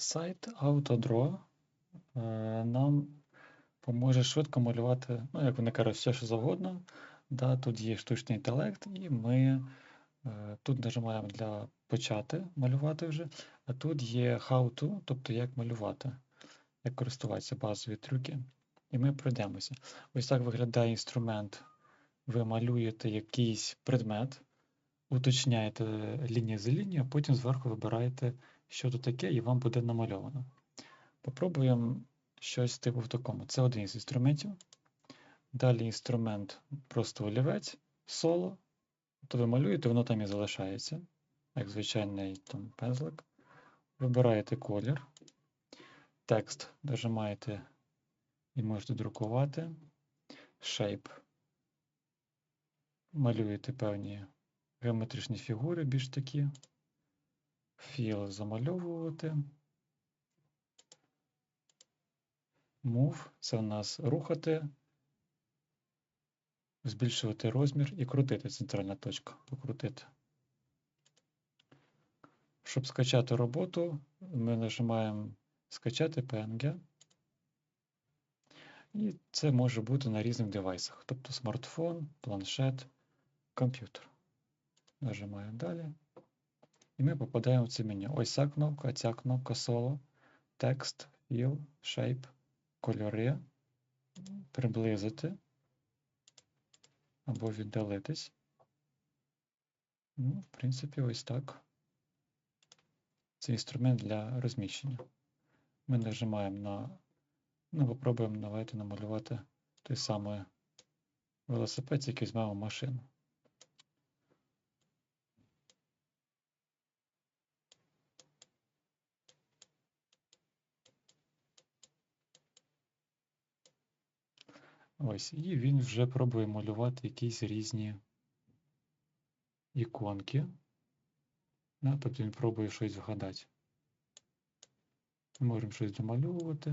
Сайт Autodraw е, нам поможе швидко малювати, ну, як вони кажуть, все, що завгодно. Да, тут є штучний інтелект, і ми е, тут нажимаємо для почати малювати вже, а тут є how to, тобто як малювати, як користуватися базові трюки. І ми пройдемося. Ось так виглядає інструмент. Ви малюєте якийсь предмет, уточняєте лінію за лінією, а потім зверху вибираєте, що тут таке, і вам буде намальовано. Попробуємо щось типу в такому. Це один із інструментів. Далі інструмент просто олівець, соло. То ви малюєте, воно там і залишається, як звичайний там, пензлик. Вибираєте колір, текст нажимаєте і можете друкувати. Shape. Малюєте певні геометричні фігури, більш такі. Fill замальовувати. Move це у нас рухати, збільшувати розмір і крутити центральна точка. Покрутити. Щоб скачати роботу, ми нажимаємо скачати PNG. І це може бути на різних девайсах, тобто смартфон, планшет, комп'ютер. Нажимаємо далі. І ми попадаємо в це меню. Ось ця кнопка, ця кнопка Solo, текст, Fill, Shape, кольори, приблизити або віддалитись. Ну, в принципі, ось так. Це інструмент для розміщення. Ми нажимаємо на Ну, попробуємо давайте намалювати той самий велосипед, який візьмемо машину. Ось, і він вже пробує малювати якісь різні іконки. Да, тобто він пробує щось вгадати. Можемо щось домальовувати.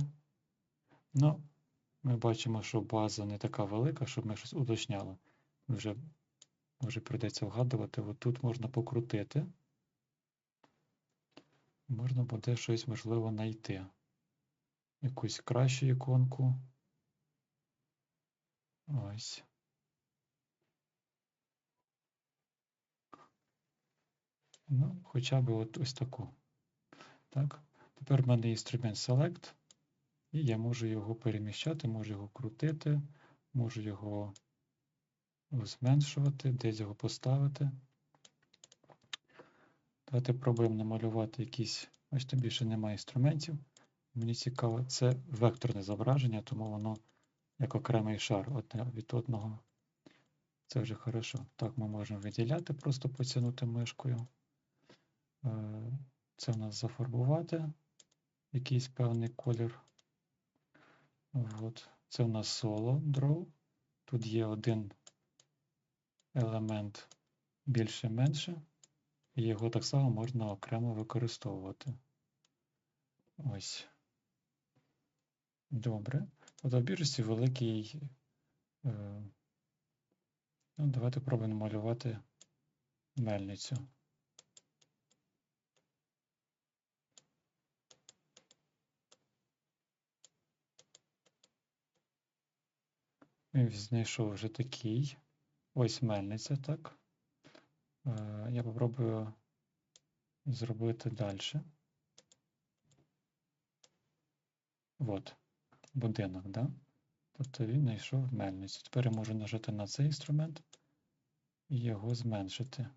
Ну, ми бачимо, що база не така велика, щоб ми щось уточняли. Вже може прийдеться вгадувати. От тут можна покрутити. Можна буде щось можливо знайти. Якусь кращу іконку. Ось. Ну, хоча б от ось таку. Так. Тепер в мене інструмент Select. І я можу його переміщати, можу його крутити, можу його зменшувати, десь його поставити. Давайте пробуємо намалювати якісь, бачите, більше немає інструментів. Мені цікаво, це векторне зображення, тому воно як окремий шар одне від одного. Це вже хорошо. Так, ми можемо виділяти, просто потягнути мишкою. Е, це в нас зафарбувати якийсь певний колір. От. Це у нас solo draw. Тут є один елемент більше-менше, і його так само можна окремо використовувати. Ось. Добре. Тобто в великий. Е, ну, Давайте пробуємо малювати мельницю. Знайшов вже такий. Ось мельниця, так. Е, я попробую зробити далі. От, будинок, да? Тобто він знайшов мельницю. Тепер я можу нажати на цей інструмент і його зменшити.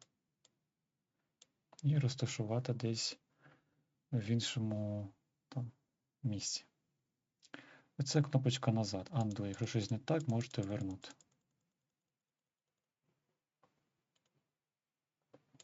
І розташувати десь в іншому там, місці. Оце кнопочка назад. Undo. Якщо щось не так, можете вернути.